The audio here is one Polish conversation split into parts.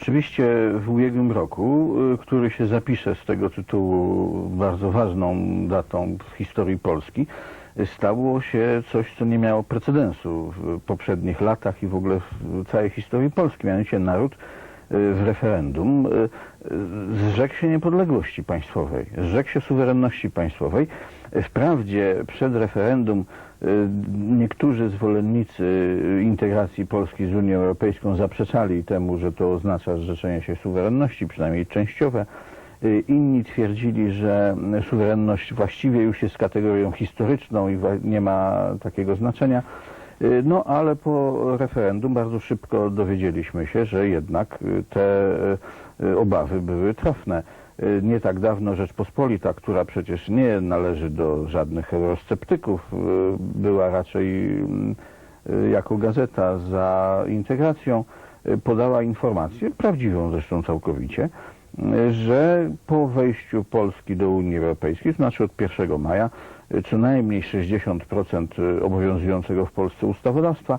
Rzeczywiście w ubiegłym roku, y, który się zapisze z tego tytułu bardzo ważną datą w historii Polski, stało się coś, co nie miało precedensu w poprzednich latach i w ogóle w całej historii Polski. Mianowicie naród y, w referendum y, zrzekł się niepodległości państwowej, zrzekł się suwerenności państwowej. Wprawdzie przed referendum niektórzy zwolennicy y, integracji Polski z Unią Europejską zaprzeczali temu, że to oznacza zrzeczenie się suwerenności, przynajmniej częściowe. Y, Inni twierdzili, że suwerenność właściwie już jest kategorią historyczną i nie ma takiego znaczenia. Y, No ale po referendum bardzo szybko dowiedzieliśmy się, że jednak y, te y, obawy były trafne. Y, Nie tak dawno Rzeczpospolita, która przecież nie należy do żadnych eurosceptyków, y, była raczej mm, y, jako gazeta za integracją, podała informację, prawdziwą zresztą całkowicie, że po wejściu Polski do Unii Europejskiej, to znaczy od 1 maja, co najmniej 60% obowiązującego w Polsce ustawodawstwa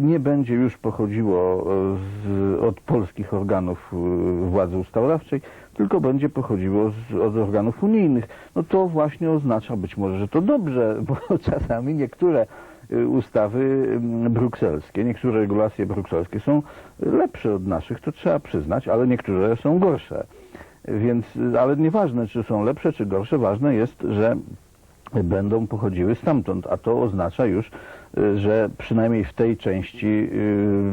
nie będzie już pochodziło y, z, od polskich organów y, władzy ustawodawczej, tylko będzie pochodziło z, od organów unijnych. No to właśnie oznacza być może, że to dobrze, bo czasami niektóre y, ustawy mm, brukselskie, niektóre regulacje brukselskie są lepsze od naszych, to trzeba przyznać, ale niektóre są gorsze. Więc, y, ale nieważne, czy są lepsze, czy gorsze, ważne jest, że będą pochodziły stamtąd, a to oznacza już, y, że przynajmniej w tej części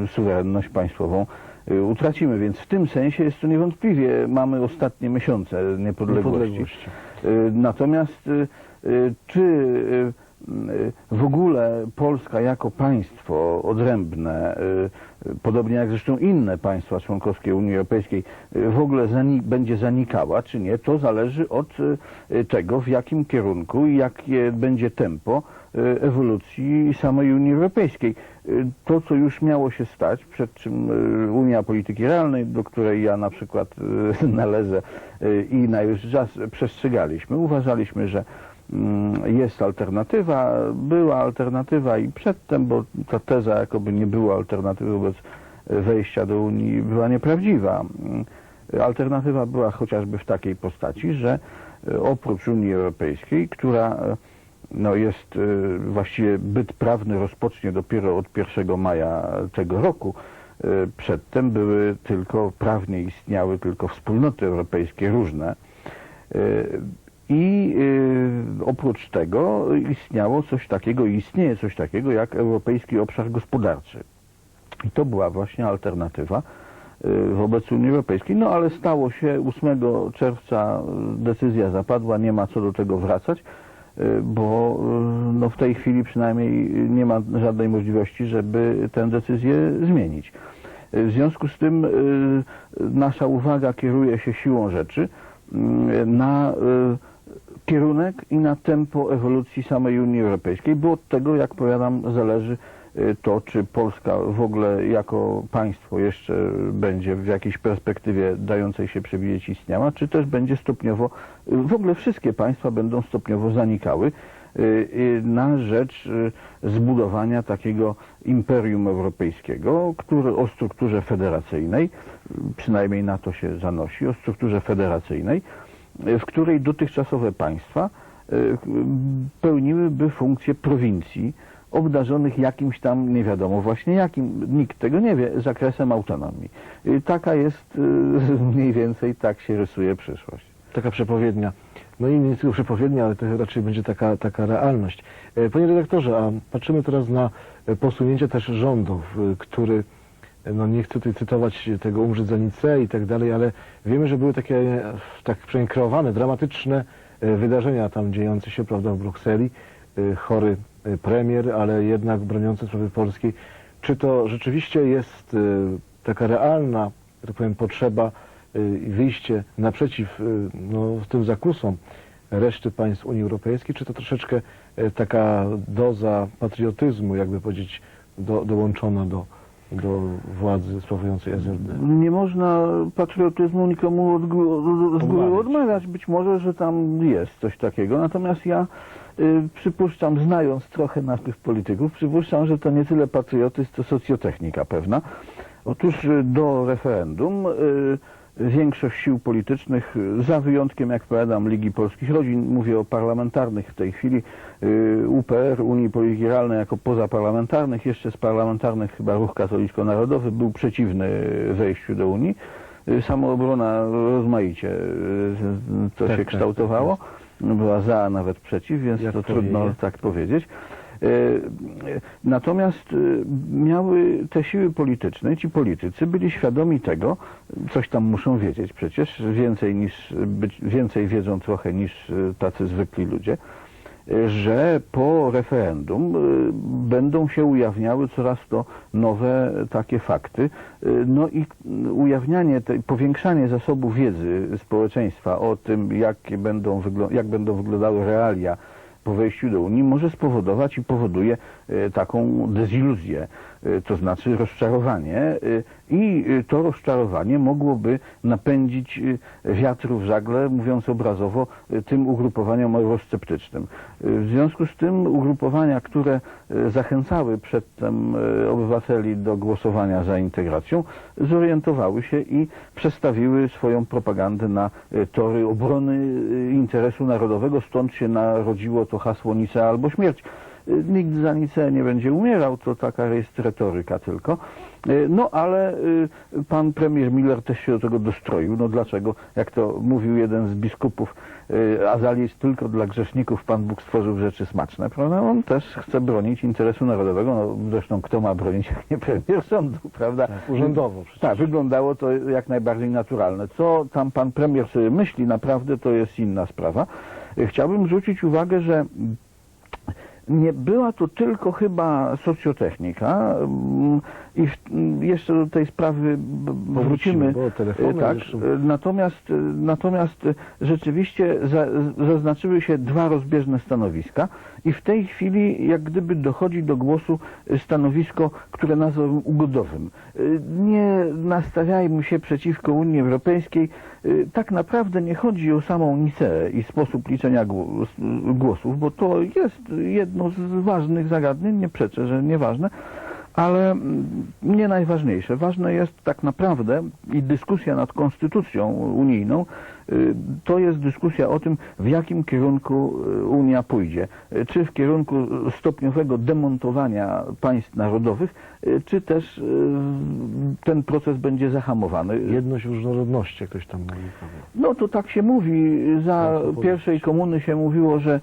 y, suwerenność państwową y, utracimy, więc w tym sensie jest to niewątpliwie, mamy ostatnie miesiące niepodległości. Niepodległości. Y, Natomiast czy w ogóle Polska jako państwo odrębne, podobnie jak zresztą inne państwa członkowskie Unii Europejskiej, w ogóle zani będzie zanikała, czy nie, to zależy od tego, w jakim kierunku i jakie będzie tempo ewolucji samej Unii Europejskiej. Y, To, co już miało się stać, przed czym y, Unia Polityki Realnej, do której ja na przykład należę i na już czas przestrzegaliśmy, uważaliśmy, że mm, jest alternatywa, była alternatywa i przedtem, bo ta teza jakoby nie było alternatywy wobec wejścia do Unii była nieprawdziwa. Mm, Alternatywa była chociażby w takiej postaci, że oprócz Unii Europejskiej, która no jest y, właściwie byt prawny rozpocznie dopiero od 1 maja tego roku. Y, Przedtem były tylko, prawnie istniały tylko wspólnoty europejskie różne. Y, I oprócz tego istniało coś takiego, i istnieje coś takiego jak Europejski Obszar Gospodarczy. I to była właśnie alternatywa wobec Unii Europejskiej. No ale stało się 8 czerwca decyzja zapadła, nie ma co do tego wracać, bo y, no, w tej chwili przynajmniej nie ma żadnej możliwości, żeby tę decyzję zmienić. Y, W związku z tym y, nasza uwaga kieruje się siłą rzeczy y, na y, kierunek i na tempo ewolucji samej Unii Europejskiej, bo od tego, jak powiadam, zależy y, to, czy Polska w ogóle jako państwo jeszcze będzie w jakiejś perspektywie dającej się przewidzieć istniała, czy też będzie stopniowo, y, w ogóle wszystkie państwa będą stopniowo zanikały y, y, na rzecz y, zbudowania takiego imperium europejskiego, o strukturze federacyjnej, y, przynajmniej na to się zanosi, o strukturze federacyjnej, y, w której dotychczasowe państwa y, pełniłyby funkcję prowincji obdarzonych jakimś tam, nie wiadomo właśnie jakim, nikt tego nie wie, zakresem autonomii. Y, Taka jest y, mniej więcej, tak się rysuje przyszłość. Taka przepowiednia. No i nie tylko przepowiednia, ale to raczej będzie taka, taka realność. E, Panie redaktorze, a patrzymy teraz na e, posunięcie też rządów, e, który, no nie chcę tutaj cytować tego umrzeć za Nicę i tak dalej, ale wiemy, że były takie, tak przynajmniej kreowane, dramatyczne wydarzenia tam dziejące się, prawda, w Brukseli. E, Chory e, premier, ale jednak broniący sprawy polskiej. Czy to rzeczywiście jest e, taka realna, tak powiem, potrzeba y, i wyjście naprzeciw y, no, tym zakusom reszty państw Unii Europejskiej, czy to troszeczkę y, taka doza patriotyzmu, jakby powiedzieć, do, dołączona do, do władzy sprawującej SRD? Nie można patriotyzmu nikomu od, gó- od, z góry Odmawiać. Być może, że tam jest coś takiego. Natomiast ja y, przypuszczam, znając trochę naszych polityków, przypuszczam, że to nie tyle patriotyzm, co socjotechnika pewna. Otóż y, do referendum y, większość sił politycznych, y, za wyjątkiem, jak powiadam, Ligi Polskich Rodzin, mówię o parlamentarnych w tej chwili, y, UPR, Unii Polityki Realnej jako pozaparlamentarnych, jeszcze z parlamentarnych chyba Ruch Katolicko-Narodowy był przeciwny wejściu do Unii. Y, Samoobrona rozmaicie y, to Tak, się tak, kształtowało. Była za, a nawet przeciw, więc Jak to trudno tak powiedzieć. E, Natomiast e, miały te siły polityczne, ci politycy byli świadomi tego, coś tam muszą wiedzieć przecież, więcej, niż, być, więcej wiedzą trochę niż e, tacy zwykli ludzie, że po referendum e, będą się ujawniały coraz to nowe takie fakty. E, No i ujawnianie, te, powiększanie zasobu wiedzy społeczeństwa o tym, jakie będą, jak będą wyglądały realia po wejściu do Unii może spowodować i powoduje e, taką deziluzję, e, to znaczy rozczarowanie e, i to rozczarowanie mogłoby napędzić wiatr w żagle, mówiąc obrazowo, tym ugrupowaniom eurosceptycznym. W związku z tym ugrupowania, które zachęcały przedtem e, obywateli do głosowania za integracją, zorientowały się i przestawiły swoją propagandę na e, tory obrony e, interesu narodowego, stąd się narodziło to hasło Nicea albo śmierć. E, Nikt za Niceę nie będzie umierał, to taka jest retoryka tylko. E, No ale e, pan premier Miller też się do tego dostroił. No dlaczego? Jak to mówił jeden z biskupów, e, Azal jest tylko dla grzeszników, Pan Bóg stworzył rzeczy smaczne, prawda? On też chce bronić interesu narodowego, no zresztą kto ma bronić, jak nie premier rządu, prawda? Tak, urzędowo przecież. Tak, wyglądało to jak najbardziej naturalne. Co tam pan premier sobie myśli, naprawdę to jest inna sprawa. E, Chciałbym zwrócić uwagę, że nie była to tylko chyba socjotechnika mm, i w, jeszcze do tej sprawy b- wrócimy. bo telefony E, tak, jeszcze- e, natomiast, e, natomiast rzeczywiście za, zaznaczyły się dwa rozbieżne stanowiska i w tej chwili jak gdyby dochodzi do głosu stanowisko, które nazwałbym ugodowym. Nie nastawiajmy się przeciwko Unii Europejskiej. Tak naprawdę nie chodzi o samą Niceę i sposób liczenia głos- głosów, bo to jest jedno z ważnych zagadnień, nie przeczę, że nieważne, ale mm, nie najważniejsze. Ważne jest tak naprawdę i dyskusja nad konstytucją unijną, y, to jest dyskusja o tym, w jakim kierunku y, Unia pójdzie. Y, Czy w kierunku stopniowego demontowania państw narodowych, czy też y, ten proces będzie zahamowany. Jedność w różnorodności, jak ktoś tam mówi. No to tak się mówi. Za pierwszej komuny się mówiło, że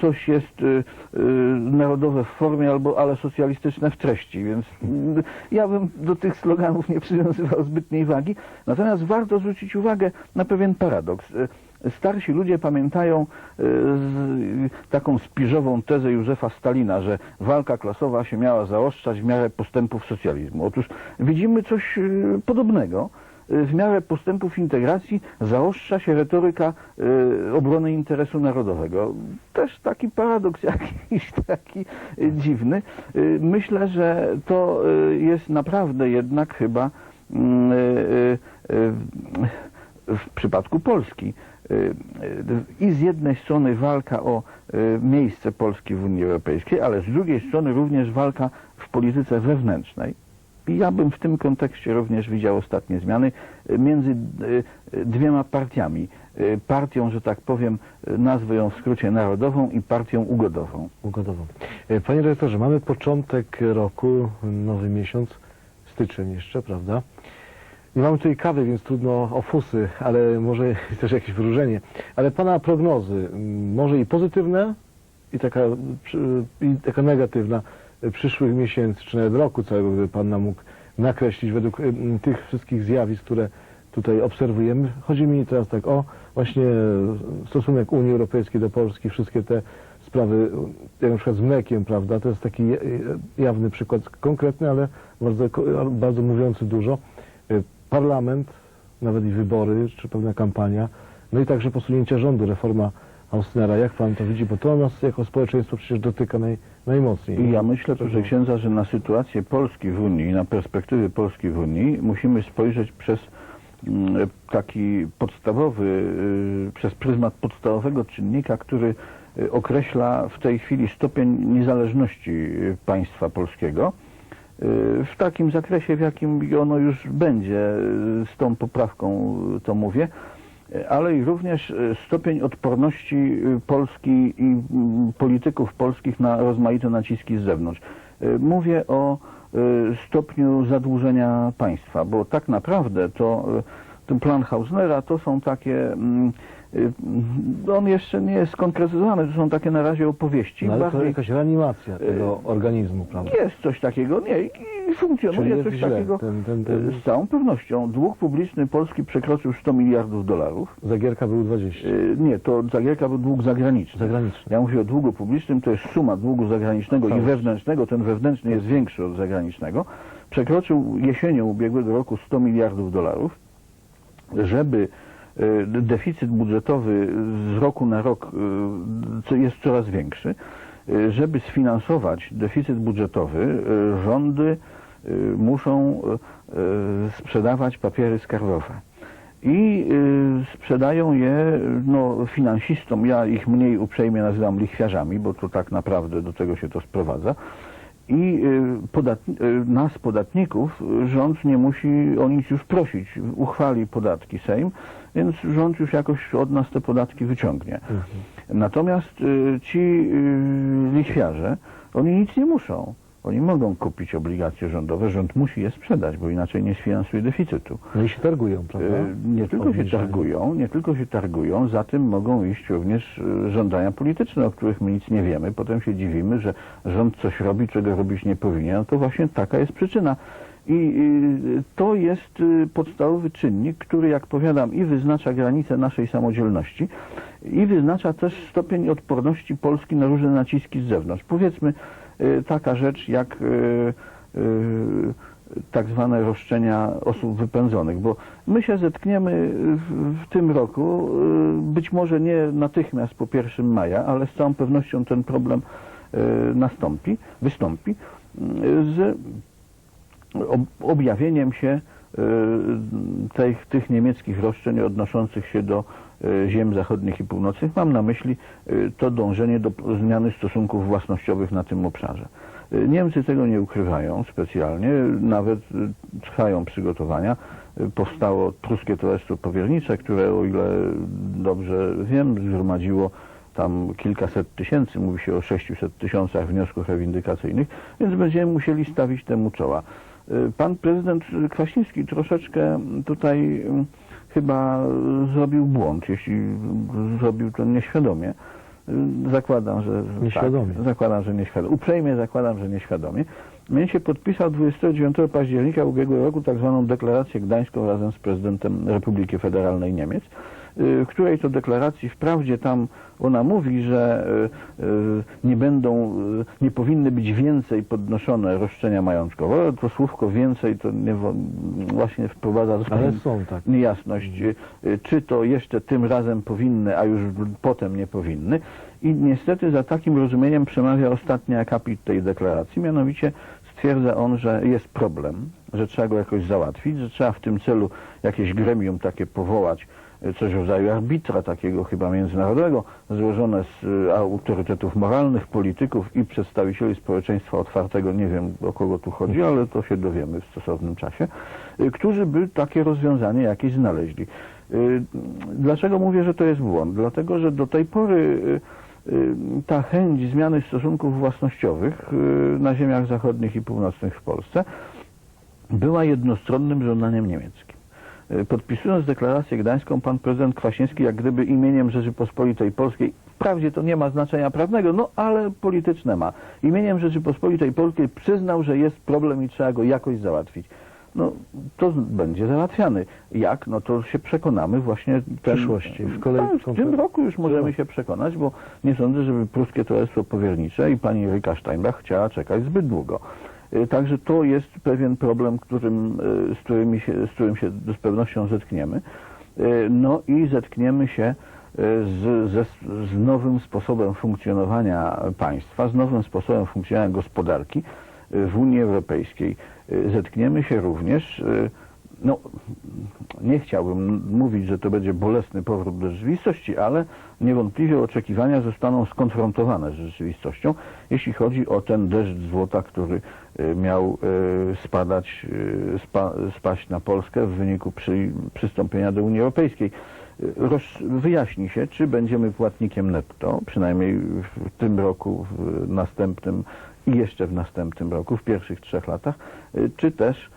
coś jest y, y, narodowe w formie, albo ale socjalistyczne w treści, więc y, ja bym do tych sloganów nie przywiązywał zbytniej wagi. Natomiast warto zwrócić uwagę na pewien paradoks. Starsi ludzie pamiętają z, taką spiżową tezę Józefa Stalina, że walka klasowa się miała zaostrzać w miarę postępów socjalizmu. Otóż widzimy coś y, podobnego w miarę postępów integracji zaostrza się retoryka obrony interesu narodowego. Też taki paradoks jakiś taki dziwny. Myślę, że to jest naprawdę jednak chyba mm, w przypadku Polski i z jednej strony walka o y, miejsce Polski w Unii Europejskiej, ale z drugiej strony również walka w polityce wewnętrznej. I ja bym w tym kontekście również widział ostatnie zmiany y, między y, y, dwiema partiami. Y, Partią, że tak powiem, y, nazwę ją w skrócie narodową i partią ugodową. Ugodowo. E, Panie dyrektorze, mamy początek roku, nowy miesiąc, styczeń jeszcze, prawda? Nie mamy tutaj kawy, więc trudno o fusy, ale może też jakieś wyróżnienie. Ale Pana prognozy, może i pozytywne, i taka, i taka negatywna e, przyszłych miesięcy, czy nawet roku całego, gdyby Pan nam mógł nakreślić według em, tych wszystkich zjawisk, które tutaj obserwujemy. Chodzi mi teraz tak o właśnie e, stosunek Unii Europejskiej do Polski, wszystkie te sprawy, jak na przykład z mlekiem, prawda, to jest taki jawny przykład, konkretny, ale bardzo, bardzo mówiący dużo. Parlament, nawet i wybory, czy pewna kampania, no i także posunięcie rządu, reforma Austynera. Jak Pan to widzi? Bo to nas jako społeczeństwo przecież dotyka naj, najmocniej. I ja myślę, proszę księdza, że na sytuację Polski w Unii, na perspektywy Polski w Unii musimy spojrzeć przez mm, taki podstawowy, y, przez pryzmat podstawowego czynnika, który y, określa w tej chwili stopień niezależności państwa polskiego. W takim zakresie, w jakim ono już będzie, y, z tą poprawką y, to mówię, y, ale i również y, stopień odporności y, Polski i mm, polityków polskich na rozmaite naciski z zewnątrz. Y, Mówię o y, stopniu zadłużenia państwa, bo tak naprawdę to y, ten plan Hausnera to są takie, mm, y, on jeszcze nie jest skonkretyzowany, to są takie na razie opowieści. No, ale to bardziej- jakaś reanimacja tego organizmu, prawda? jest coś takiego, nie, i funkcjonuje coś źle. takiego. Ten- ten- ten- e, Z całą pewnością dług publiczny Polski przekroczył 100 miliardów dolarów. Zagierka był 20. E, Nie, to Zagierka był dług zagraniczny. Zagraniczny. Ja mówię o długu publicznym, to jest suma długu zagranicznego i wewnętrznego. Ten wewnętrzny jest większy od zagranicznego. Przekroczył jesienią ubiegłego roku 100 miliardów dolarów. Żeby deficyt budżetowy z roku na rok e, jest coraz większy, e, żeby sfinansować deficyt budżetowy, e, rządy e, muszą e, e, sprzedawać papiery skarbowe. I sprzedają je no, finansistom. Ja ich mniej uprzejmie nazywam lichwiarzami, bo to tak naprawdę do tego się to sprowadza. I nas, podatników, rząd nie musi o nic już prosić. Uchwali podatki Sejm, więc rząd już jakoś od nas te podatki wyciągnie. Natomiast y, ci y, lichwiarze, oni nic nie muszą. Oni mogą kupić obligacje rządowe, rząd musi je sprzedać, bo inaczej nie sfinansuje deficytu. No i się targują, prawda? E, Nie tylko się targują, nie tylko się targują, za tym mogą iść również żądania polityczne, o których my nic nie wiemy. Potem się dziwimy, że rząd coś robi, czego robić nie powinien. No to właśnie taka jest przyczyna. I y, to jest y, podstawowy czynnik, który, jak powiadam, i wyznacza granice naszej samodzielności, i wyznacza też stopień odporności Polski na różne naciski z zewnątrz. Powiedzmy y, taka rzecz jak tak zwane roszczenia osób wypędzonych, bo my się zetkniemy w, tym roku, być może nie natychmiast po 1 maja, ale z całą pewnością ten problem nastąpi, wystąpi z objawieniem się y, tych, tych niemieckich roszczeń odnoszących się do y, ziem zachodnich i północnych. Mam na myśli y, to dążenie do zmiany stosunków własnościowych na tym obszarze. Niemcy tego nie ukrywają specjalnie, nawet trwają przygotowania. Powstało Pruskie Towarzystwo Powiernicze, które o ile dobrze wiem, zgromadziło tam kilkaset tysięcy, mówi się o 600 tysiącach wniosków reivindykacyjnych, więc będziemy musieli stawić temu czoła. Pan prezydent Kwaśniewski troszeczkę tutaj mm, chyba zrobił błąd, jeśli zrobił to nieświadomie. Zakładam, że Nieświadomie. Tak, zakładam, że nieświadomie. Uprzejmie zakładam, że nieświadomie. Mianowicie podpisał 29 października ubiegłego roku tak zwaną deklarację gdańską razem z prezydentem Republiki Federalnej Niemiec, której to deklaracji wprawdzie tam ona mówi, że y, y, nie będą, y, nie powinny być więcej podnoszone roszczenia majątkowe, ale to słówko więcej to nie, właśnie wprowadza Ale są tak. niejasność, y, y, czy to jeszcze tym razem powinny, a już potem nie powinny. I niestety za takim rozumieniem przemawia ostatni akapit tej deklaracji, mianowicie stwierdza on, że jest problem, że trzeba go jakoś załatwić, że trzeba w tym celu jakieś gremium takie powołać, y, coś w rodzaju arbitra takiego chyba międzynarodowego, złożone z y, autorytetów moralnych, polityków i przedstawicieli społeczeństwa otwartego. Nie wiem o kogo tu chodzi, ale to się dowiemy w stosownym czasie, y, którzy by takie rozwiązanie jakieś znaleźli. Y, Dlaczego mówię, że to jest błąd? Dlatego, że do tej pory ta chęć zmiany stosunków własnościowych na ziemiach zachodnich i północnych w Polsce była jednostronnym żądaniem niemieckim. Y, Podpisując deklarację gdańską, pan prezydent Kwaśniewski, jak gdyby imieniem Rzeczypospolitej Polskiej, wprawdzie to nie ma znaczenia prawnego, no ale polityczne ma, imieniem Rzeczypospolitej Polskiej przyznał, że jest problem i trzeba go jakoś załatwić. No, to będzie załatwiany. Jak? No to się przekonamy właśnie w przyszłości, w kolei- Tak, w tym roku już możemy się przekonać, bo nie sądzę, żeby Pruskie Towarzystwo Powiernicze i pani Ryka Steinbach chciała czekać zbyt długo. Y, Także to jest pewien problem, którym, y, z, się, z którym się z pewnością zetkniemy. Y, No i zetkniemy się z, ze, z nowym sposobem funkcjonowania państwa, z nowym sposobem funkcjonowania gospodarki w Unii Europejskiej. Zetkniemy się również no, nie chciałbym mówić, że to będzie bolesny powrót do rzeczywistości, ale niewątpliwie oczekiwania zostaną skonfrontowane z rzeczywistością, jeśli chodzi o ten deszcz złota, który y, miał y, spadać, y, spa, spaść na Polskę w wyniku przy, przystąpienia do Unii Europejskiej. Roz, wyjaśni się, czy będziemy płatnikiem netto, przynajmniej w tym roku, w następnym i jeszcze w następnym roku, w pierwszych trzech latach, czy też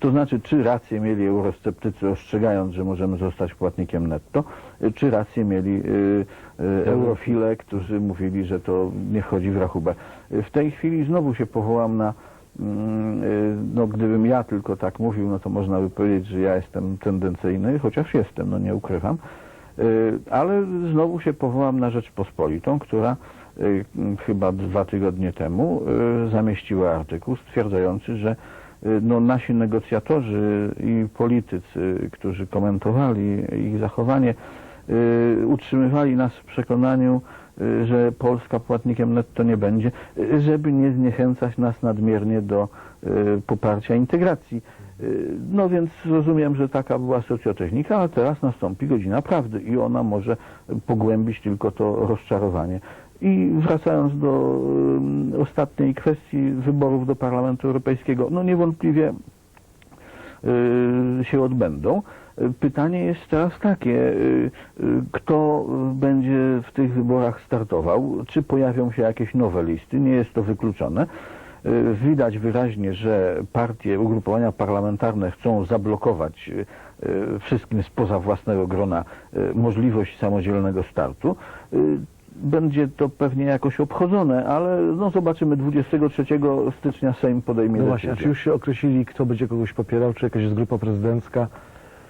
To znaczy, czy rację mieli eurosceptycy ostrzegając, że możemy zostać płatnikiem netto, y, czy rację mieli y, y, eurofile, którzy mówili, że to nie wchodzi w rachubę. Y, W tej chwili znowu się powołam na, mm, y, no gdybym ja tylko tak mówił, no to można by powiedzieć, że ja jestem tendencyjny, chociaż jestem, no nie ukrywam, Y, ale znowu się powołam na Rzeczpospolitą, która y, chyba dwa tygodnie temu y, zamieściła artykuł stwierdzający, że y, no, nasi negocjatorzy i politycy, którzy komentowali ich zachowanie, y, utrzymywali nas w przekonaniu, y, że Polska płatnikiem netto nie będzie, y, żeby nie zniechęcać nas nadmiernie do y, poparcia integracji. Y, No więc rozumiem, że taka była socjotechnika, a teraz nastąpi godzina prawdy i ona może pogłębić tylko to rozczarowanie. I wracając do ostatniej kwestii wyborów do Parlamentu Europejskiego, no niewątpliwie y, się odbędą. Pytanie jest teraz takie, y, y, kto będzie w tych wyborach startował, czy pojawią się jakieś nowe listy, nie jest to wykluczone. Widać wyraźnie, że partie, ugrupowania parlamentarne chcą zablokować wszystkim spoza własnego grona możliwość samodzielnego startu. Będzie to pewnie jakoś obchodzone, ale no zobaczymy, 23 stycznia Sejm podejmie No właśnie, decyzję. czy już się określili, kto będzie kogoś popierał, czy jakaś jest grupa prezydencka,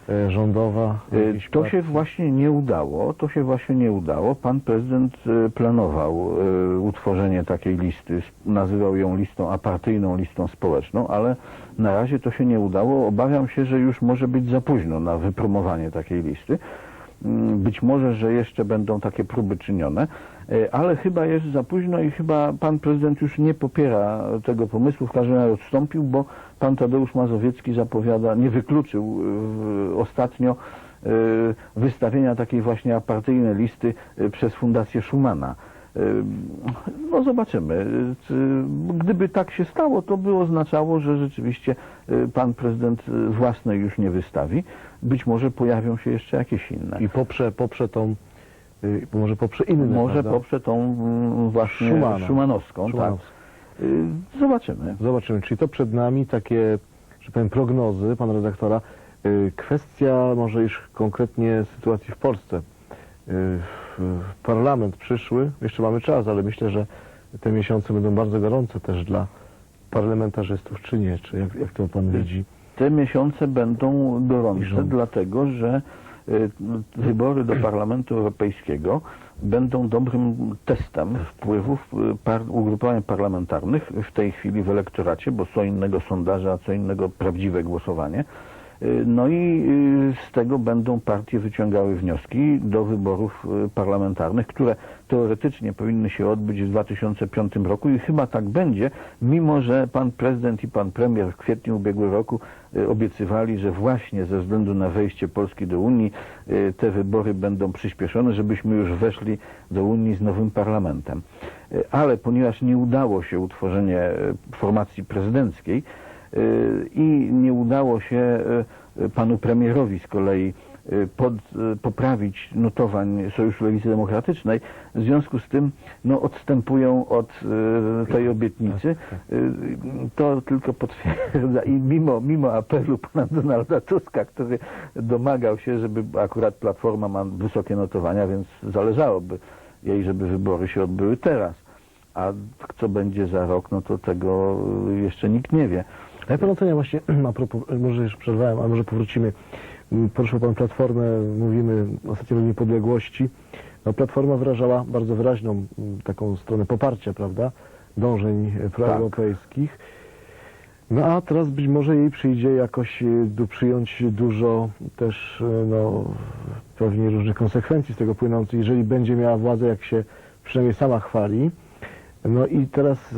e, rządowa? E, jakiś To partii? się właśnie nie udało, to się właśnie nie udało. Pan prezydent e, planował e, utworzenie takiej listy, s- nazywał ją listą apartyjną, listą społeczną, ale na razie to się nie udało. Obawiam się, że już może być za późno na wypromowanie takiej listy. Mm, Być może, że jeszcze będą takie próby czynione, e, ale chyba jest za późno i chyba pan prezydent już nie popiera tego pomysłu, w każdym razie odstąpił, bo pan Tadeusz Mazowiecki zapowiada, nie wykluczył e, ostatnio e, wystawienia takiej właśnie apartyjnej listy przez Fundację Schumana. No zobaczymy. Czy- Gdyby tak się stało, to by oznaczało, że rzeczywiście e, pan prezydent e, własnej już nie wystawi. Być może pojawią się jeszcze jakieś inne. I poprze, poprze tą, y, może poprze inne, Może prawda? poprze tą mm, właśnie Schumana. szumanowską. Tak. Szumanowską. Y, Zobaczymy. Zobaczymy, czyli to przed nami takie, że powiem, prognozy pana redaktora. Y, Kwestia może już konkretnie sytuacji w Polsce. W- Parlament przyszły, jeszcze mamy czas, ale myślę, że te miesiące będą bardzo gorące też dla parlamentarzystów, czy nie? Czy jak, jak to pan widzi? Te miesiące będą gorące, dlatego że y, wybory do Parlamentu Europejskiego będą dobrym testem wpływów y, par, ugrupowań parlamentarnych w tej chwili w elektoracie, bo co innego sondaże, a co innego prawdziwe głosowanie. Y, No i y, z tego będą partie wyciągały wnioski do wyborów y, parlamentarnych, które teoretycznie powinny się odbyć w 2005 roku i chyba tak będzie, mimo że pan prezydent i pan premier w kwietniu ubiegłego roku obiecywali, że właśnie ze względu na wejście Polski do Unii te wybory będą przyspieszone, żebyśmy już weszli do Unii z nowym parlamentem. Ale ponieważ nie udało się utworzenie formacji prezydenckiej, i nie udało się y, panu premierowi z kolei y, pod, y, poprawić notowań Sojuszu Lewicy Demokratycznej. W związku z tym no, odstępują od y, tej obietnicy. Y, To tylko potwierdza i mimo, mimo apelu pana Donalda Tuska, który domagał się, żeby akurat Platforma ma wysokie notowania, więc zależałoby jej, żeby wybory się odbyły teraz. A co będzie za rok, no to tego y, jeszcze nikt nie wie. A jak pan ocenia właśnie, a propos, może już przerwałem, ale może powrócimy. Mm, Poruszył pan Platformę, mówimy ostatnio o niepodległości. No, Platforma wyrażała bardzo wyraźną mm, taką stronę poparcia, prawda, dążeń proeuropejskich. No a teraz być może jej przyjdzie jakoś e, du, przyjąć dużo też, e, no, pewnie różnych konsekwencji z tego płynących, jeżeli będzie miała władzę, jak się przynajmniej sama chwali. No i teraz y,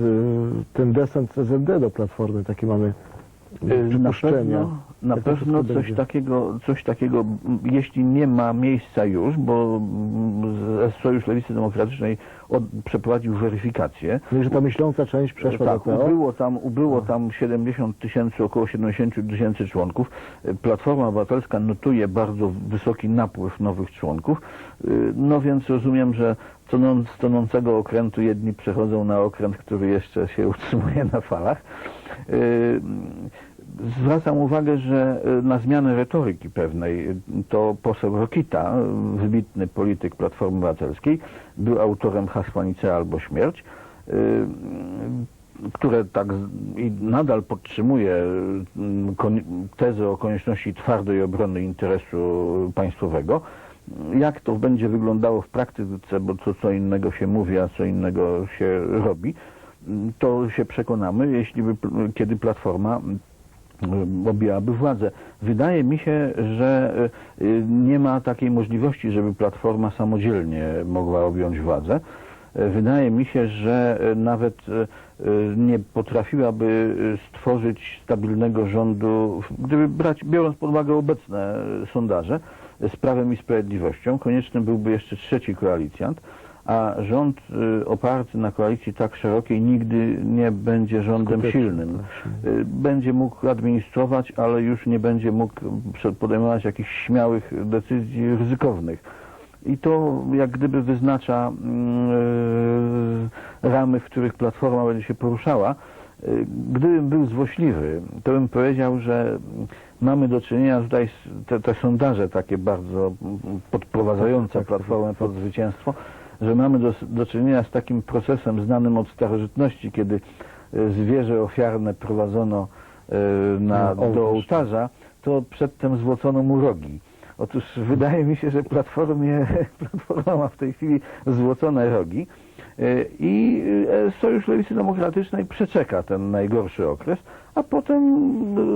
ten desant SLD do Platformy, taki mamy Y, Na przypuszczenia. pewno, na jak pewno coś będzie? takiego, coś takiego, jeśli nie ma miejsca już, bo Sojusz Lewicy Demokratycznej od, przeprowadził weryfikację. No i że ta myśląca część przeszła tak, do PO. ubyło tam, ubyło tam 70 tysięcy, około 70 tysięcy członków. Y, Platforma Obywatelska notuje bardzo wysoki napływ nowych członków. Y, No więc rozumiem, że toną- z tonącego okrętu jedni przechodzą na okręt, który jeszcze się utrzymuje na falach. Y, Zwracam uwagę, że y, na zmianę retoryki pewnej to poseł Rokita, wybitny polityk Platformy Obywatelskiej, był autorem hasła Nicea albo śmierć, y, które tak i nadal podtrzymuje tezę o konieczności twardej obrony interesu państwowego. Jak to będzie wyglądało w praktyce, bo to co innego się mówi, a co innego się robi, to się przekonamy, jeśli by, kiedy Platforma y, objęłaby władzę. Wydaje mi się, że y, nie ma takiej możliwości, żeby Platforma samodzielnie mogła objąć władzę. Y, Wydaje mi się, że y, nawet y, nie potrafiłaby stworzyć stabilnego rządu, gdyby brać, biorąc pod uwagę obecne sondaże, z Prawem i Sprawiedliwością, konieczny byłby jeszcze trzeci koalicjant, a rząd y, oparty na koalicji tak szerokiej nigdy nie będzie rządem silnym. tak, Y, Będzie mógł administrować, ale już nie będzie mógł podejmować jakichś śmiałych decyzji ryzykownych. I to jak gdyby wyznacza mm, y, ramy, w których Platforma będzie się poruszała. Gdybym był złośliwy, to bym powiedział, że mamy do czynienia tutaj z te, te sondaże takie bardzo podprowadzające Tak, tak, Platformę pod zwycięstwo, że mamy do, do czynienia z takim procesem znanym od starożytności, kiedy y, zwierzę ofiarne prowadzono y, na, do ołtarza, to przedtem złocono mu rogi. Otóż wydaje mi się, że Platformie, Platforma ma w tej chwili złocone rogi i y, Sojusz Lewicy Demokratycznej przeczeka ten najgorszy okres, a potem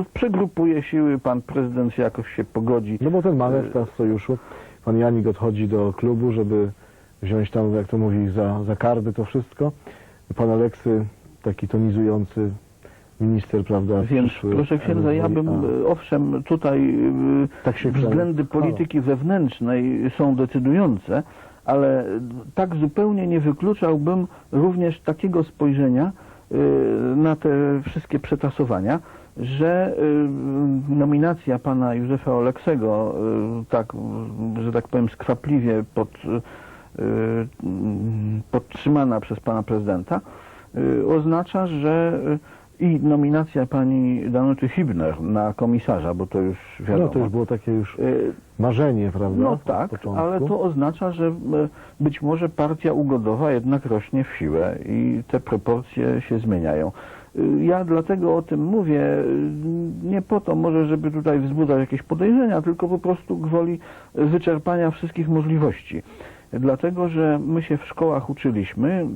y, przegrupuje siły, pan prezydent jakoś się pogodzi. No bo ten manewr teraz w sojuszu, pan Janik odchodzi do klubu, żeby wziąć tam, jak to mówi, za, za kardy to wszystko. Pan Aleksy, taki tonizujący minister, prawda, Więc przyszły, proszę księdza, ja bym, a, e, owszem, tutaj e, Tak się względy polityki wewnętrznej są decydujące, ale tak zupełnie nie wykluczałbym również takiego spojrzenia e, na te wszystkie przetasowania, że e, nominacja pana Józefa Oleksego, e, tak, że tak powiem, skwapliwie pod, podtrzymana przez pana prezydenta, y, oznacza, że y, i nominacja pani Danuty Hibner na komisarza, bo to już wiadomo. No to już było takie już Y, marzenie, prawda? No tak, ale to oznacza, że y, być może partia ugodowa jednak rośnie w siłę i te proporcje się zmieniają. Y, Ja dlatego o tym mówię, nie po to może, żeby tutaj wzbudzać jakieś podejrzenia, tylko po prostu gwoli wyczerpania wszystkich możliwości. Dlatego, że my się w szkołach uczyliśmy,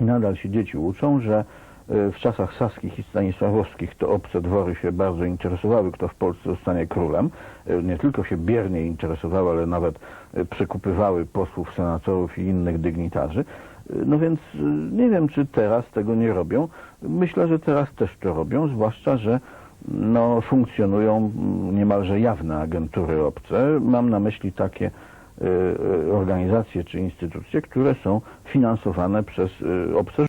nadal się dzieci uczą, że w czasach saskich i stanisławowskich to obce dwory się bardzo interesowały, kto w Polsce zostanie królem. Y, Nie tylko się biernie interesowały, ale nawet y, przekupywały posłów, senatorów i innych dygnitarzy. No więc nie wiem, czy teraz tego nie robią. Myślę, że teraz też to robią, zwłaszcza, że no, funkcjonują niemalże jawne agentury obce. Mam na myśli takie organizacje czy instytucje, które są finansowane przez obce